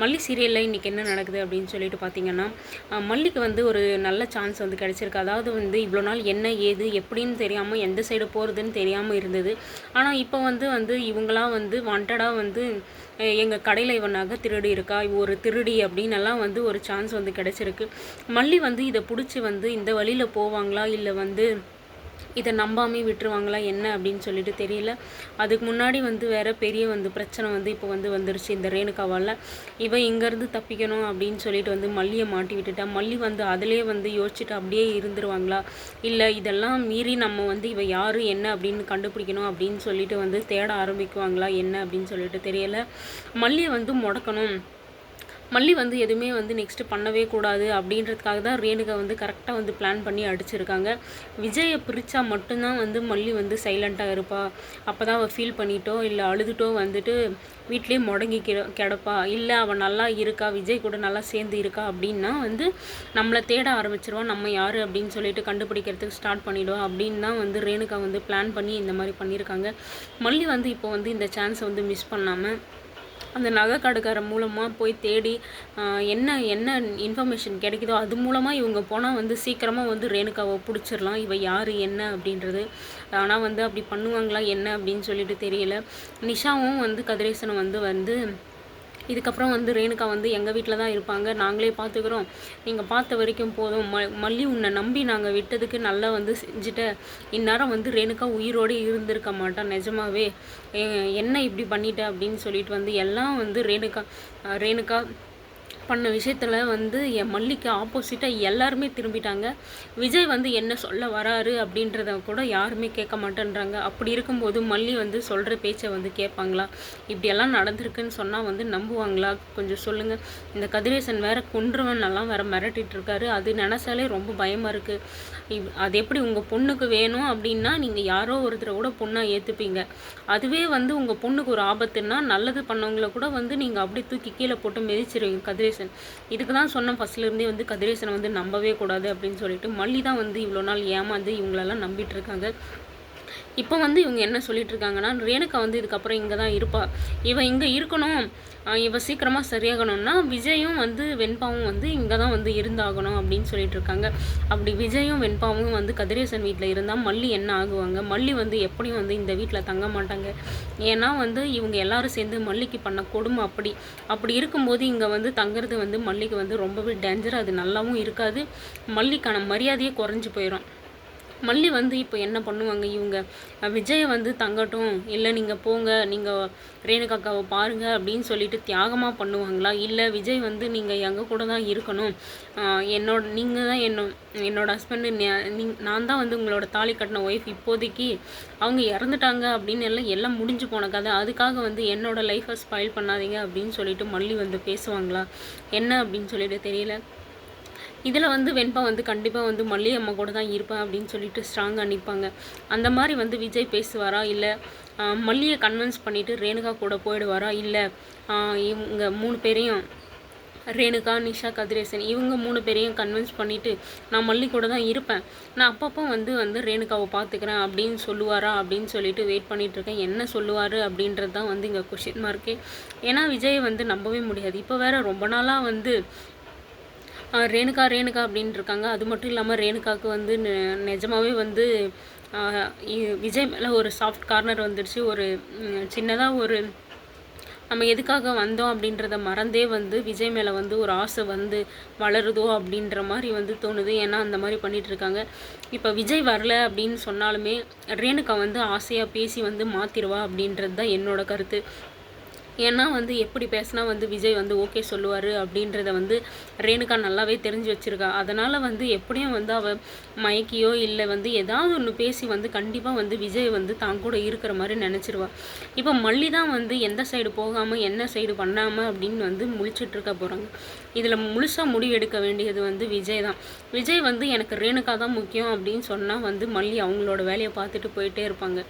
மல்லி சீரியலில் இன்றைக்கி என்ன நடக்குது அப்படின்னு சொல்லிட்டு பார்த்தீங்கன்னா மல்லிக்கு வந்து ஒரு நல்ல சான்ஸ் வந்து கிடச்சிருக்கு. அதாவது வந்து இவ்வளோ நாள் என்ன ஏது எப்படின்னு தெரியாமல் எந்த சைடு போகிறதுன்னு தெரியாமல் இருந்தது. ஆனால் இப்போ வந்து வந்து இவங்களாம் வந்து வாண்டடாக வந்து எங்கள் கடையில் இவன் நகை திருடி இருக்கா? ஒரு திருடி அப்படின்னு எல்லாம் வந்து ஒரு சான்ஸ் வந்து கிடச்சிருக்கு. மல்லி வந்து இதை பிடிச்சி வந்து இந்த வழியில் போவாங்களா? இல்லை வந்து இதை நம்பாமே விட்டுருவாங்களா என்ன அப்படின்னு சொல்லிட்டு தெரியல. அதுக்கு முன்னாடி வந்து வேற பெரிய வந்து பிரச்சனை வந்து இப்போ வந்து வந்துருச்சு இந்த ரேணுகாவால். இவ இங்கேருந்து தப்பிக்கணும் அப்படின்னு சொல்லிட்டு வந்து மல்லியை மாட்டி விட்டுட்டா. மல்லி வந்து அதிலே வந்து யோசிச்சுட்டு அப்படியே இருந்துருவாங்களா? இல்லை இதெல்லாம் மீறி நம்ம வந்து இவ யார் என்ன அப்படின்னு கண்டுபிடிக்கணும் அப்படின்னு சொல்லிட்டு வந்து தேட ஆரம்பிக்குவாங்களா? என்ன அப்படின்னு சொல்லிட்டு தெரியல. மல்லியை வந்து முடக்கணும். மல்லி வந்து எதுவுமே வந்து நெக்ஸ்ட்டு பண்ணவே கூடாது அப்படின்றதுக்காக தான் ரேணுகா வந்து கரெக்டாக வந்து பிளான் பண்ணி அடிச்சிருக்காங்க. விஜயை பிரித்தா மட்டும்தான் வந்து மல்லி வந்து சைலண்ட்டாக இருப்பா. அப்போ தான் அவள் ஃபீல் பண்ணிட்டோ இல்லை அழுதுட்டோ வந்துட்டு வீட்லேயே முடங்கி கிடப்பா. இல்லை அவள் நல்லா இருக்கா விஜய் கூட நல்லா சேர்ந்து இருக்கா அப்படின்னா வந்து நம்மளை தேட ஆரம்பிச்சிருவான் நம்ம யார் அப்படின்னு சொல்லிட்டு கண்டுபிடிக்கிறதுக்கு ஸ்டார்ட் பண்ணிவிடுவோம் அப்படின்னு தான் வந்து ரேணுகா வந்து பிளான் பண்ணி இந்த மாதிரி பண்ணியிருக்காங்க. மல்லி வந்து இப்போ வந்து இந்த சான்ஸை வந்து மிஸ் பண்ணாமல் அந்த நகை கடைக்காரன் மூலமாக போய் தேடி என்ன என்ன இன்ஃபர்மேஷன் கிடைக்குதோ அது மூலமாக இவங்க போனால் வந்து சீக்கிரமாக வந்து ரேணுகாவை பிடிச்சிடலாம். இவ யார் என்ன அப்படின்றது. ஆனால் வந்து அப்படி பண்ணுவாங்களா என்ன அப்படின்னு சொல்லிட்டு தெரியல. நிஷாவும் வந்து கதிரேசனை வந்து வந்து இதுக்கப்புறம் வந்து ரேணுகா வந்து எங்கள் வீட்டில் தான் இருப்பாங்க. நாங்களே பார்த்துக்குறோம் நீங்கள் பார்த்த வரைக்கும் போதும். ம மல்லி உன்னை நம்பி நாங்கள் விட்டதுக்கு நல்லா வந்து செஞ்சுட்ட. இந்நேரம் வந்து ரேணுகா உயிரோடு இருந்திருக்க மாட்டான் நிஜமாவே. என்ன இப்படி பண்ணிட்ட அப்படின்னு சொல்லிட்டு வந்து எல்லாம் வந்து ரேணுகா ரேணுகா பண்ண விஷயத்தில் வந்து என் மல்லிக்கு ஆப்போசிட்டாக எல்லாருமே திரும்பிட்டாங்க. விஜய் வந்து என்ன சொல்ல வராரு அப்படின்றத கூட யாருமே கேட்க மாட்டேன்றாங்க. அப்படி இருக்கும்போது மல்லி வந்து சொல்கிற பேச்சை வந்து கேட்பாங்களா? இப்படியெல்லாம் நடந்திருக்குன்னு சொன்னால் வந்து நம்புவாங்களா? கொஞ்சம் சொல்லுங்கள் இந்த கதிரேசன் வேற கொன்றுவன் எல்லாம் வேற மிரட்டிட்டு இருக்காரு. அது நினச்சாலே ரொம்ப பயமாக இருக்குது அது எப்படி உங்கள் பொண்ணுக்கு வேணும் அப்படின்னா நீங்கள் யாரோ ஒருத்தரை கூட பொண்ணாக ஏற்றுப்பீங்க அதுவே வந்து உங்கள் பொண்ணுக்கு ஒரு ஆபத்துன்னா நல்லது பண்ணவங்கள கூட வந்து நீங்கள் அப்படியே தூக்கி கீழே போட்டு மிதிச்சிருவீங்க கதிரேசன். இதுக்கு தான் சொன்ன ஃபர்ஸ்ட்ல இருந்தே வந்து கதிரேசனை வந்து நம்பவே கூடாது அப்படின்னு சொல்லிட்டு மல்லி தான் வந்து இவ்வளோ நாள் ஏமாந்து இவங்களெல்லாம் நம்பிட்டு இருக்காங்க. இப்போ வந்து இவங்க என்ன சொல்லிட்டு இருக்காங்கன்னா ரேணுகா வந்து இதுக்கப்புறம் இங்கே தான் இருப்பா. இவன் இங்கே இருக்கணும். ஆஹ் இவ சீக்கிரமாக சரியாகணும்னா விஜயும் வந்து வெண்பாவும் வந்து இங்கே தான் வந்து இருந்தாகணும் அப்படின்னு சொல்லிட்டு இருக்காங்க அப்படி விஜயும் வெண்பாவும் வந்து கதிரேசன் வீட்டில் இருந்தால் மல்லி என்ன ஆகுவாங்க? மல்லி வந்து எப்படியும் வந்து இந்த வீட்டில் தங்க மாட்டாங்க. ஏன்னா வந்து இவங்க எல்லாரும் சேர்ந்து மல்லிக்கு பண்ண கொடுமை அப்படி. அப்படி இருக்கும்போது இங்கே வந்து தங்குறது வந்து மல்லிக்கு வந்து ரொம்பவே டேஞ்சர் அது நல்லாவும் இருக்காது. மல்லிக்கான மரியாதையே குறைஞ்சி போயிடும் மல்லி வந்து இப்போ என்ன பண்ணுவாங்க இவங்க? விஜயை வந்து தங்கட்டும் இல்லை நீங்கள் போங்க நீங்கள் ரேணுகாக்காவை பாருங்க அப்படின்னு சொல்லிட்டு தியாகமாக பண்ணுவாங்களா? இல்லை விஜய் வந்து நீங்கள் எங்கள் கூட தான் இருக்கணும். என்னோட நீங்கள் தான் என்ன என்னோட ஹஸ்பண்டு நான் தான் வந்து உங்களோட தாலி கட்டின ஒய்ஃப் இப்போதைக்கு. அவங்க இறந்துட்டாங்க அப்படின்னு எல்லாம் எல்லாம் முடிஞ்சு போன கதை. அதுக்காக வந்து என்னோட லைஃப்பை ஸ்பாயில் பண்ணாதீங்க அப்படின்னு சொல்லிட்டு மல்லி வந்து பேசுவாங்களா? என்ன அப்படின்னு சொல்லிட்டு தெரியல. இதில் வந்து வெண்பா வந்து கண்டிப்பாக வந்து மல்லிகை அம்மா கூட தான் இருப்பேன் அப்படின்னு சொல்லிட்டு ஸ்ட்ராங்காக நிற்பாங்க. அந்த மாதிரி வந்து விஜய் பேசுவாரா? இல்லை மல்லியை கன்வின்ஸ் பண்ணிவிட்டு ரேணுகா கூட போயிடுவாரா? இல்லை இவங்க மூணு பேரையும் ரேணுகா நிஷா கதிரேசன் இவங்க மூணு பேரையும் கன்வின்ஸ் பண்ணிவிட்டு நான் மல்லி கூட தான் இருப்பேன். நான் அப்பப்போ வந்து வந்து ரேணுகாவை பார்த்துக்கிறேன் அப்படின்னு சொல்லுவாரா? அப்படின்னு சொல்லிட்டு வெயிட் பண்ணிகிட்ருக்கேன் என்ன சொல்லுவார் அப்படின்றது தான் வந்து இங்கே கொஷின் மார்க்கே ஏன்னா விஜய் வந்து நம்பவே முடியாது. இப்போ வேறு ரொம்ப நாளாக வந்து ரேணுகா ரேணுகா அப்படின்னு இருக்காங்க அது மட்டும் இல்லாமல் ரேணுகாவுக்கு வந்து நெ- வந்து விஜய் மேலே ஒரு சாஃப்ட் கார்னர் வந்துடுச்சு ஒரு சின்னதாக ஒரு நம்ம எதுக்காக வந்தோம் அப்படின்றத மறந்தே வந்து விஜய் மேலே வந்து ஒரு ஆசை வந்து வளருதோ அப்படின்ற மாதிரி வந்து தோணுது. ஏன்னா அந்த மாதிரி பண்ணிட்டு இருக்காங்க இப்போ விஜய் வரல அப்படின்னு சொன்னாலுமே ரேணுகா வந்து ஆசையாக பேசி வந்து மாற்றிடுவா அப்படின்றது தான் என்னோட கருத்து. ஏன்னா வந்து எப்படி பேசினா வந்து விஜய் வந்து ஓகே சொல்லுவார் அப்படின்றத வந்து ரேணுகா நல்லாவே தெரிஞ்சு வச்சுருக்கா. அதனால் வந்து எப்படியும் வந்து அவள் மயக்கியோ இல்லை வந்து ஏதாவது ஒன்று பேசி வந்து கண்டிப்பாக வந்து விஜய் வந்து தான் கூட இருக்கிற மாதிரி நினச்சிருவாள் இப்போ மல்லி தான் வந்து எந்த சைடு போகாமல் என்ன சைடு பண்ணாமல் அப்படின்னு வந்து முழிச்சிட்ருக்க போகிறாங்க இதில் முழுசாக முடிவு எடுக்க வேண்டியது வந்து விஜய் தான். விஜய் வந்து எனக்கு ரேணுகா தான் முக்கியம் அப்படின்னு சொன்னால் வந்து மல்லி அவங்களோட வேலையை பார்த்துட்டு போயிட்டே இருப்பாங்க.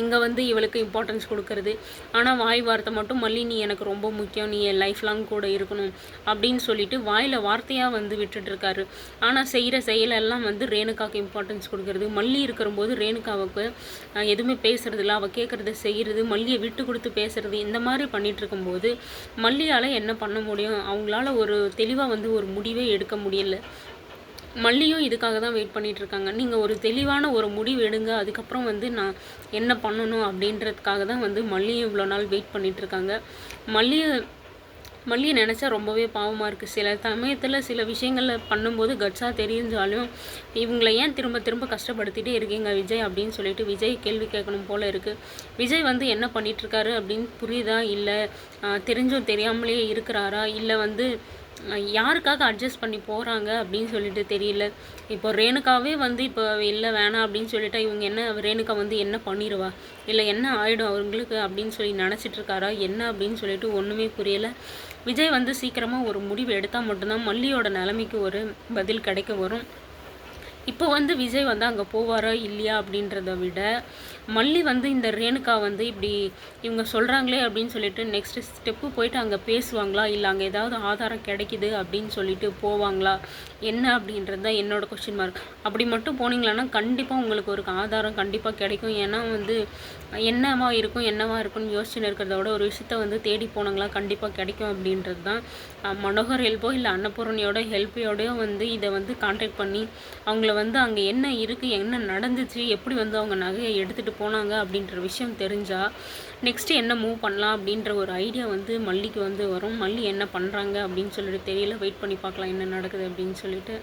இங்கே வந்து இவளுக்கு இம்பார்ட்டன்ஸ் கொடுக்கறது. ஆனால் வாய் வார்த்தை மட்டும் மல்லி நீ எனக்கு ரொம்ப முக்கியம். நீ என் லைஃப் லாங் கூட இருக்கணும். அப்படின்னு சொல்லிட்டு வாயில் வார்த்தையாக வந்து விட்டுட்ருக்காரு ஆனால் செய்கிற செயலெல்லாம் வந்து ரேணுகாவுக்கு இம்பார்ட்டன்ஸ் கொடுக்கறது. மல்லி இருக்கிறபோது ரேணுகாவுக்கு எதுவுமே பேசுறதில்ல. அவள் கேட்குறத செய்கிறது மல்லியை விட்டு கொடுத்து பேசுறது இந்த மாதிரி பண்ணிட்டு இருக்கும்போது மல்லியால் என்ன பண்ண முடியும்? அவங்களால ஒரு தெளிவாக வந்து ஒரு முடிவே எடுக்க முடியல. மல்லியும் இதுக்காக தான் வெயிட் பண்ணிட்டு இருக்காங்க நீங்கள் ஒரு தெளிவான ஒரு முடிவு எடுங்க. அதுக்கப்புறம் வந்து நான் என்ன பண்ணணும் அப்படின்றதுக்காக தான் வந்து மல்லியும் இவ்வளோ நாள் வெயிட் பண்ணிட்டு இருக்காங்க மல்லியை மல்லியை நினச்சா ரொம்பவே பாவமாக இருக்குது சில சமயத்தில் சில விஷயங்களில் பண்ணும்போது கட்ஸாக தெரிஞ்சாலும் இவங்களை ஏன் திரும்ப திரும்ப கஷ்டப்படுத்திட்டே இருக்கீங்க விஜய்? அப்படின்னு சொல்லிட்டு விஜய் கேள்வி கேட்கணும் போல் இருக்குது விஜய் வந்து என்ன பண்ணிகிட்ருக்காரு அப்படின்னு புரியுதா? இல்லை தெரிஞ்சும் தெரியாமலேயே இருக்கிறாரா? இல்லை வந்து யாருக்காக அட்ஜஸ்ட் பண்ணி போகிறாங்க அப்படின்னு சொல்லிட்டு தெரியல. இப்போ ரேணுகாவே வந்து இப்போ இல்லை வேணாம் அப்படின்னு சொல்லிட்டா இவங்க என்ன ரேணுகா வந்து என்ன பண்ணிடுவா இல்லை என்ன ஆகிடும் அவங்களுக்கு அப்படின்னு சொல்லி நினச்சிட்ருக்காரா என்ன அப்படின்னு சொல்லிட்டு ஒன்றுமே புரியலை. விஜய் வந்து சீக்கிரமாக ஒரு முடிவு எடுத்தால் மட்டும்தான் மல்லியோட நிலைமைக்கு ஒரு பதில் கிடைக்க வரும். இப்போ வந்து விஜய் வந்து அங்கே போவாரா இல்லையா அப்படின்றத விட மல்லி வந்து இந்த ரேணுகா வந்து இப்படி இவங்க சொல்கிறாங்களே அப்படின்னு சொல்லிட்டு நெக்ஸ்ட் ஸ்டெப்பு போயிட்டு அங்கே பேசுவாங்களா? இல்லை அங்கே ஏதாவது ஆதாரம் கிடைக்குது அப்படின்னு சொல்லிட்டு போவாங்களா? என்ன அப்படின்றது தான் என்னோட கொஸ்டின் மார்க் அப்படி மட்டும் போனீங்களான்னா கண்டிப்பாக உங்களுக்கு ஒரு ஆதாரம் கண்டிப்பாக கிடைக்கும். ஏன்னா வந்து என்னவா இருக்கும் என்னவா இருக்கும்னு யோசிச்சுன்னு இருக்கிறத விட ஒரு விஷயத்த வந்து தேடி போனாங்களா கண்டிப்பாக கிடைக்கும் அப்படின்றது தான். மனோகர் ஹெல்ப்போ இல்லை அன்னபூரணியோட ஹெல்ப்பையோடயோ வந்து இதை வந்து காண்டாக்ட் பண்ணி அவங்கள வந்து அங்கே என்ன இருக்குது என்ன நடந்துச்சு எப்படி வந்து அவங்க நகையை எடுத்துகிட்டு எடுத்துகிட்டு போனாங்க அப்படின்ற விஷயம் தெரிஞ்சால் நெக்ஸ்ட்டு என்ன மூவ் பண்ணலாம் அப்படின்ற ஒரு ஐடியா வந்து மல்லிக்கு வந்து வரும். மல்லி என்ன பண்ணுறாங்க அப்படின்னு சொல்லிட்டு தெரியல. வெயிட் பண்ணி பார்க்கலாம் என்ன நடக்குது அப்படின்னு சொல்லிட்டு.